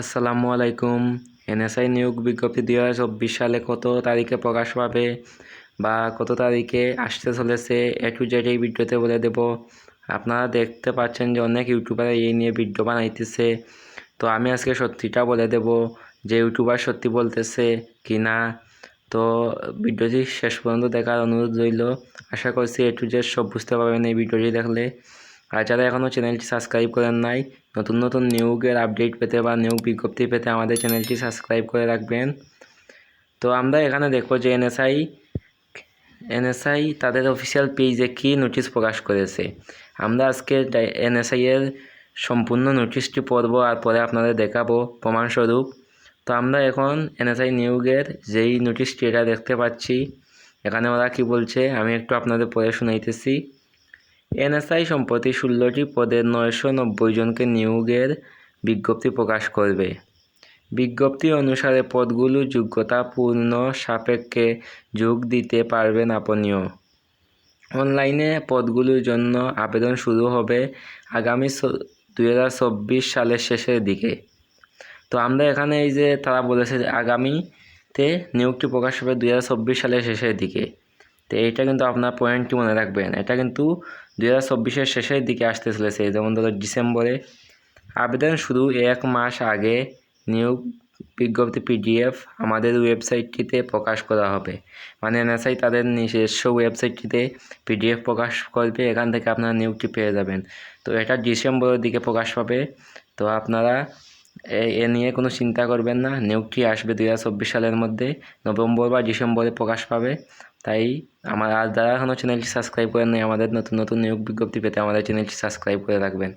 আসসালামু আলাইকুম। এনএসআই নিয়োগ বিজ্ঞপ্তি দুই হাজার চব্বিশ সালে কত তারিখে প্রকাশ পাবে বা কত তারিখে আসতে চলেছে এ টু জেড এই ভিডিওতে বলে দেব। আপনারা দেখতে পাচ্ছেন যে অনেক ইউটিউবার এই নিয়ে ভিডিও বানাইতেছে। তো আমি আজকে সত্যিটা বলে দেব যে ইউটিউবার সত্যি বলতেছে কি না। তো ভিডিওটি শেষ পর্যন্ত দেখার অনুরোধ রইল। আশা করছি এ টু জেড সব বুঝতে পারবেন এই ভিডিওটি দেখলে। আর যারা এখনও চ্যানেলটি সাবস্ক্রাইব করেন নাই, নতুন নতুন নিয়োগের আপডেট পেতে বা নিয়োগ বিজ্ঞপ্তি পেতে আমাদের চ্যানেলটি সাবস্ক্রাইব করে রাখবেন। তো আমরা এখানে দেখো যে এনএসআই এনএসআই তাদের অফিসিয়াল পেজে কী নোটিশ প্রকাশ করেছে। আমরা আজকে এনএসআই এর সম্পূর্ণ নোটিশটি পড়ব আর পরে আপনাদের দেখাবো প্রমাণস্বরূপ। তো আমরা এখন এনএসআই নিয়োগের যেই নোটিশটি এটা দেখতে পাচ্ছি। এখানে ওরা কি বলছে আমি একটু আপনাদের পড়ে শুনাইতেছি। এনএসআই সম্প্রতি ষোলোটি পদে নয়শো নব্বই জনকে নিয়োগের বিজ্ঞপ্তি প্রকাশ করবে। বিজ্ঞপ্তি অনুসারে পদগুলো যোগ্যতা পূর্ণ সাপেক্ষে যোগ দিতে পারবেন আপনিও। অনলাইনে পদগুলোর জন্য আবেদন শুরু হবে আগামী দুই হাজার চব্বিশ সালের শেষের দিকে। তো আমরা এখানে এই যে তারা বলেছে আগামীতে নিয়োগটি প্রকাশ হবে দুই হাজার চব্বিশ সালের শেষের দিকে। তো এইটা কিন্তু আপনার পয়েন্টটি মনে রাখবেন? এটা কিন্তু দু হাজার চব্বিশের শেষের দিকে আসতে চলেছে যেমন ধরো ডিসেম্বরে। আবেদন শুরু এক মাস আগে নিয়োগ বিজ্ঞপ্তি পিডিএফ আমাদের ওয়েবসাইটটিতে প্রকাশ করা হবে। মানে এনএসআই তাদের নিজস্ব ওয়েবসাইটটিতে পিডিএফ প্রকাশ করবে, এখান থেকে আপনারা নিয়োগটি পেয়ে যাবেন। তো এটা ডিসেম্বরের দিকে প্রকাশ পাবে। তো আপনারা এ নিয়ে কোনো চিন্তা করবেন না। নিয়োগটি আসবে দু হাজার চব্বিশ সালের মধ্যে। নভেম্বর বা ডিসেম্বরে প্রকাশ পাবে। তাই আমার, আর যারা এখনও চ্যানেলটি সাবস্ক্রাইব করেন নাই আমাদের নতুন নতুন নিয়োগ বিজ্ঞপ্তি পেতে আমাদের চ্যানেলটি সাবস্ক্রাইব করে রাখবেন।